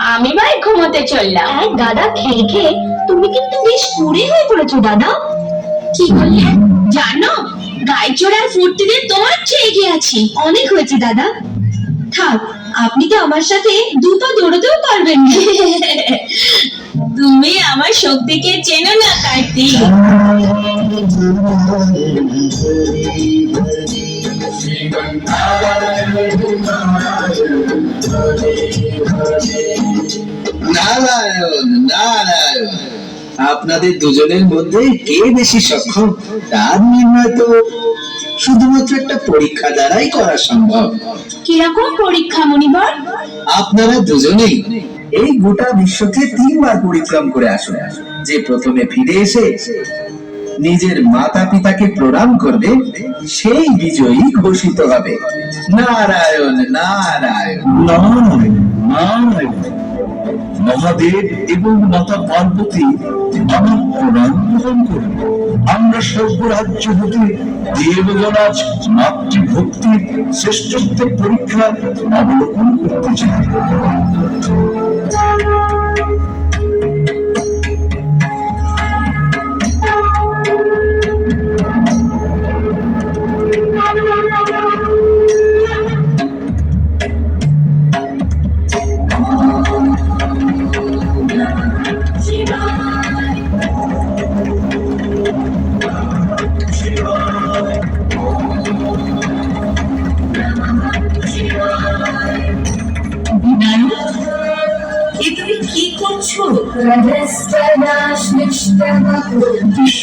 আমি ভাই ঘুমোতে চললাম। এক গাদা খেয়ে খেয়ে। তুমি কিন্তু বেশ পুড়ে হয়ে পড়েছো দাদা। কি বললে? জানো গায়ে চোরার ফুর্তিতে তোমার চেয়ে গিয়ে আছি। অনেক হয়েছে দাদা। থাক আপনি তো আমার সাথে দুপা দৌড়তেও পারবেন তুমি আমার শক্তিকে চেনো না কার্তিক। নারায়ণ নারায়ণ। আপনাদের দুজনের মধ্যে কে বেশি সক্ষম তার নির্ণয় তো শুধুমাত্র একটা পরীক্ষা দ্বারাই করা সম্ভব। কীরকম পরীক্ষা মনিবর আপনারা দুজনেই এই গোটা বিশ্বকে তিনবার পরিক্রম করে আসুন। যে প্রথমে ফিরে এসে নিজের মাতা পিতাকে প্রণাম করবে সেই বিজয়ী ঘোষিত হবে। নারায়ণ নারায়ণ। নারায়ণ নারায়ণ। মহাদেব এবং মাতা পার্বতী আমার প্রণাম গ্রহণ করুন। আমরা সর্বরাজ্য হতে দেবগণ আজ মাতৃভক্তির শ্রেষ্ঠত্বের পরীক্ষা অবলোকন করতে চাই।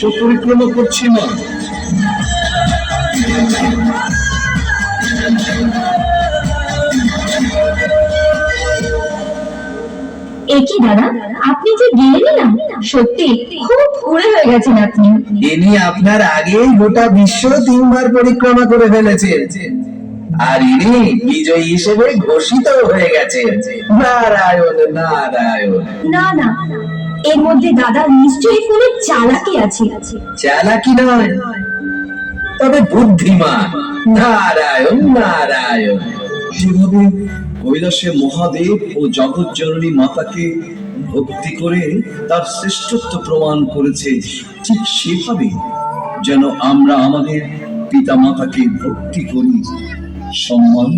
বিশ্ব পরিক্রমা করছি না। একই দাদা আপনি যে গেলেন না সত্যি খুব পুড়ে হয়ে গেছেন আপনি। ইনি আপনার আগেই গোটা বিশ্ব তিনবার পরিক্রমা করে ফেলেছেন। আর ইনি বিজয়ী হিসেবে ঘোষিত হয়ে গেছেন। নারায়ণ নারায়ণ। না না এর মধ্যে দাদা নিশ্চয়ই কোনো চালাকি আছে। চালাকি নয়, তবে বুদ্ধিমান। নারায়ণ নারায়ণ। যেভাবে কৈলাসে মহাদেব ও জগৎ জননী মাতাকে ভক্তি করে তার শ্রেষ্ঠত্ব প্রমাণ করেছে, ঠিক সেভাবে যেন আমরা আমাদের পিতা মাতাকে ভক্তি করি। সম্মান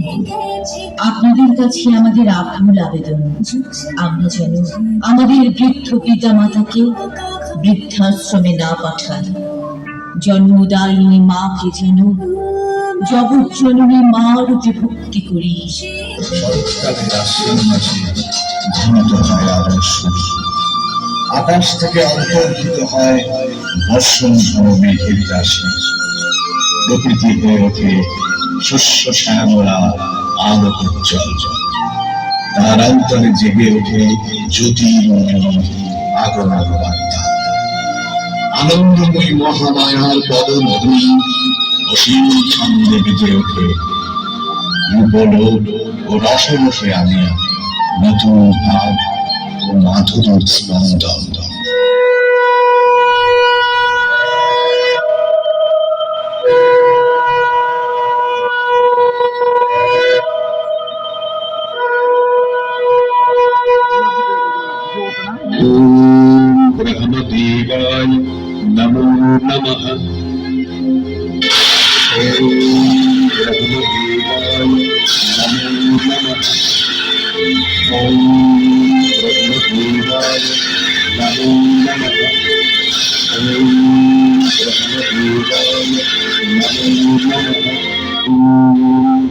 আপনাদের কাছে আমাদের আকুল আবেদন। আমরা যেন আমাদের বৃদ্ধ পিতা মাতাকে বৃদ্ধাশ্রমে না পাঠাই। জন্মদায়িনী মাকে যেন জগৎ জননী মা রূপে ভক্তি করি। আকাশ থেকে অন্তর্হিত হয় বর্ষণ মেঘের রাশি প্রকৃতি হয়ে ওঠে শস্য শ্যামলা আলোক উজ্জ্বল তার অন্তরে জেগে ওঠে জ্যোতির্ময় আগমন বার্তা আনন্দময়ী মহামায়ার পদধূলি অসীম ছন্দে বেজে ওঠে। রূপলোক ও রসরসে আনে নতুন ভাব ও মাধুরীর স্পন্দন।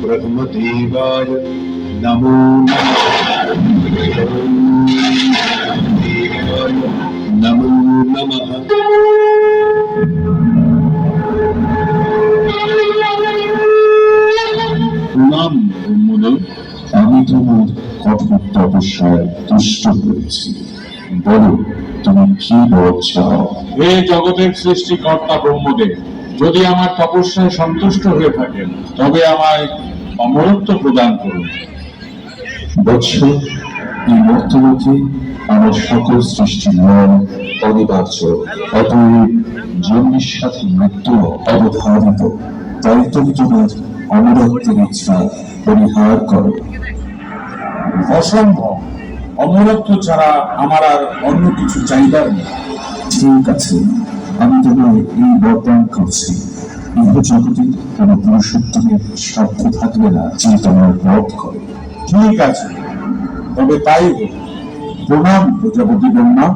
ब्रह्मदेवाय नमो नमः नमो नमो नमः नमो नमः কঠোর তপস্যায় তুষ্ট হয়েছি বলো তুমি কি বর চাও? হে জগতের সৃষ্টিকর্তা ব্রহ্মদেব যদি আমার তপস্যায় সন্তুষ্ট হয়ে থাকেন তবে আমায় অমরত্ব প্রদান করুন। বৎস এই মর্তলোকে আমার সকল সৃষ্টি নিয়ম অনিবার্য। অতএব জন্মের সাথে মৃত্যু অবধারিত। তাই তুমি তোমার অমরত্বের ইচ্ছা পরিহার করো। অসম্ভব। অমরত্ব ছাড়া আমার আর অন্য কিছু চাইবার নেই। ঠিক আছে আমি তবে এই বরদান করছি। জগতে কোন পুরুষোত্তমের স্বার্থ থাকবে না যে তোমার বধ করে? ঠিক আছে তবে তাই প্রণাম প্রজাপতি ব্রহ্মা।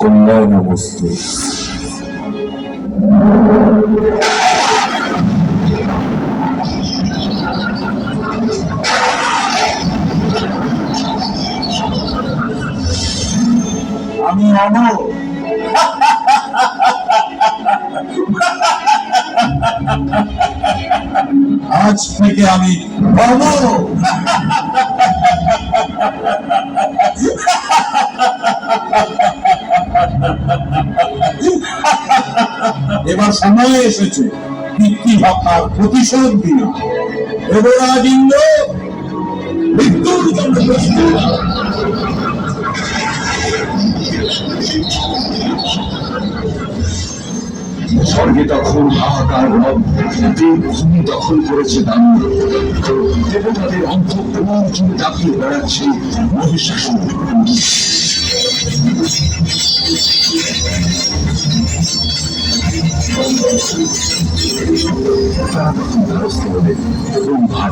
কল্যাণ বস্তু আমি অমর আজ থেকে আমি অমর এবার সময় এসেছে পিতৃহত্যার প্রতিশোধ দিন দেবরাজ ইন্দ্র মৃত্যুর জন্য প্রস্তুত স্বর্গে তখন হাহাকার ভূমি দখল করেছে দেবতাদের দাপিয়ে বেড়াচ্ছে মহিষাসুর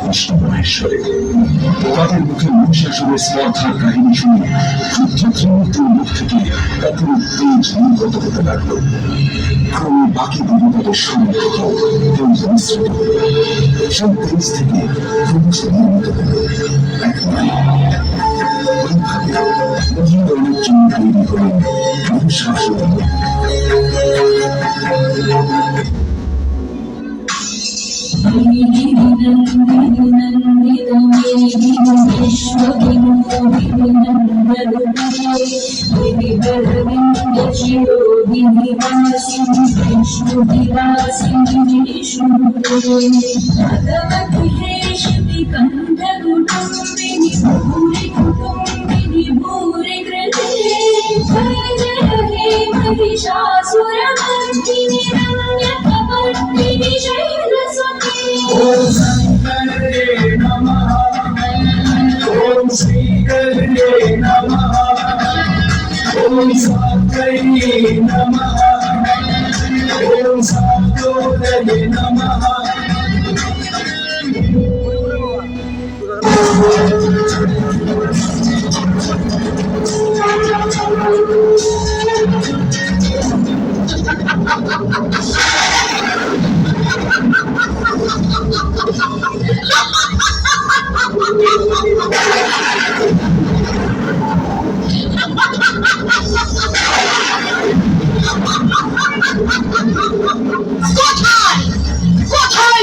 বিষ্ণু মহেশ্বরে তাদের মুখে মহিষাসুরের স্পর্ধার কাহিনী শুনে ক্রুদ্ধ ত্রিমূর্তির মুখ থেকে অপরূপ তেজ নির্গত হতে লাগল ক্রমে বাকি দেবতাদের সম্মুখ তেজ মিশ্রিত হল সেই তেজ থেকে ক্রমশ নির্মিত হল এক মহিরণের জন্য তৈরি হলেন మహిషాసురమర్దిని రమ్య కపర్ణ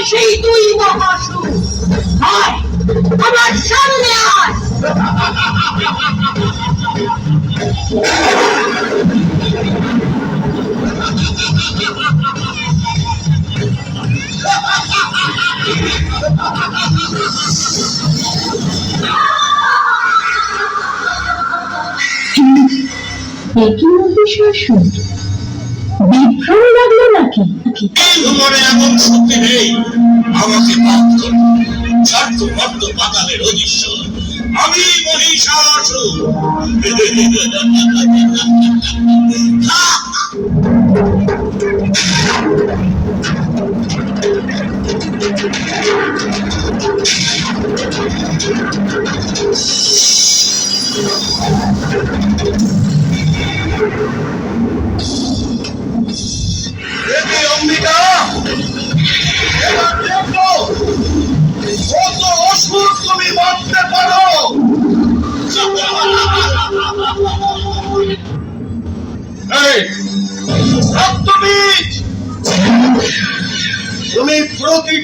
সেই দুই মহাসুর আয় আমার সামনে আয়। একই মধ্যে শাসন বিভ্রম লাগল নাকি? তোমার এমন শক্তি নেই, আমাকে পাপ করো। ছাড়ত মর্ত পাতালের অধীশ্বর আমি মহিষাসুর।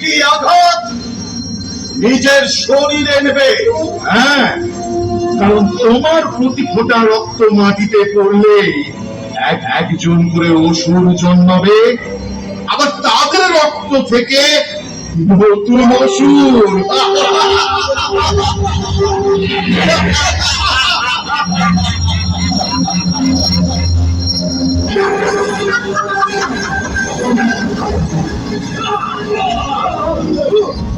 প্রতিটি আঘাত? নিজের শরীরে নেবে। হ্যাঁ কারণ তোমার প্রতি ফোঁটা রক্ত মাটিতে পড়লে এক একজন করে অসুর জন্মাবে। আবার তাদের রক্ত থেকে নতুন অসুর।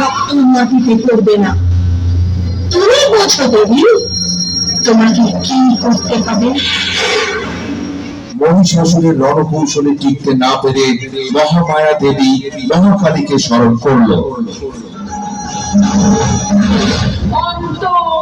রক্ত মাটিতে পড়বে না তুমি বোঝো দেবী তোমাকে কি করতে হবে মহিষাসুরের রণকৌশলে টিকতে না পেরে মহামায়া দেবী মহাকালীকে স্মরণ করল।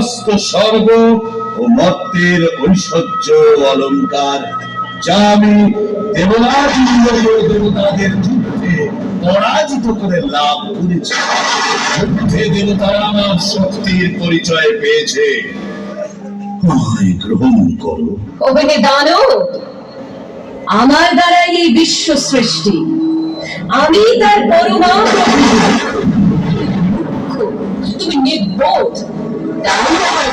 সমস্ত স্বর্গ ও মর্তের ঐশ্বর্য অলঙ্কার, যা আমি দেবতাদের যুদ্ধে পরাজিত করে লাভ করেছি। যুদ্ধে দেবতারা আমার শক্তির পরিচয় পেয়েছে। গ্রহণ করো। দানো আমার দ্বারাই এই বিশ্ব সৃষ্টি। আমি তার পরমা। তুমি নির্বোধ তাই আমার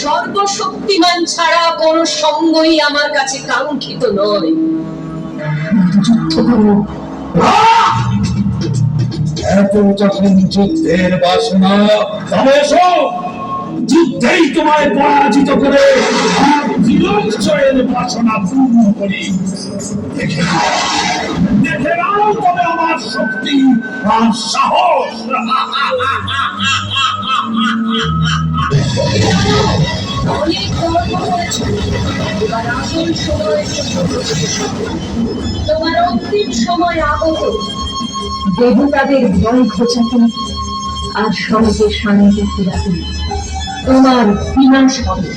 সর্বশক্তিমান ছাড়া কোন সঙ্গই আমার কাছে কাঙ্ক্ষিত নয়। যুদ্ধ করো এত যখন যুদ্ধের বাসনা যুদ্ধেই তোমায় পরাজিত করে বাসনা পূর্ণ করি। দেখে নাও তবে আমার শক্তি আর সাহস। তোমার অন্তিম সময় আগত দেবতাদের ভয় ঘোচাতে আর সমাজে শান্তি ফিরাতে তোমার বিনাশ হবে।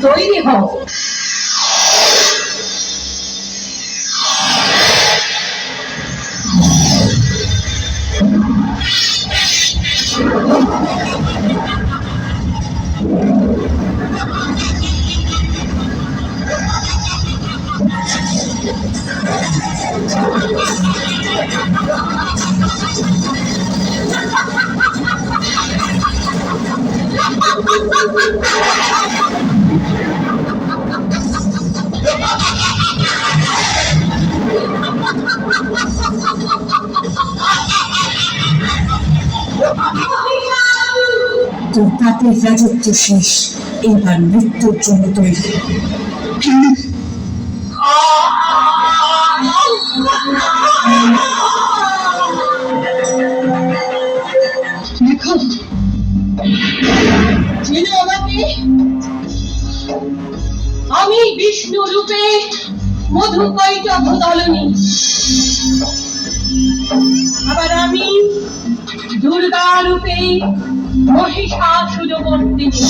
তৈরি হও। তোর পাপের রাজত্ব শেষ। এবার মৃত্যুর জন্য তৈরি। আমি বিষ্ণু রূপে মধুকৈটভ দলনী আবার আমি দুর্গা রূপে মহিষাসুরমর্দিনী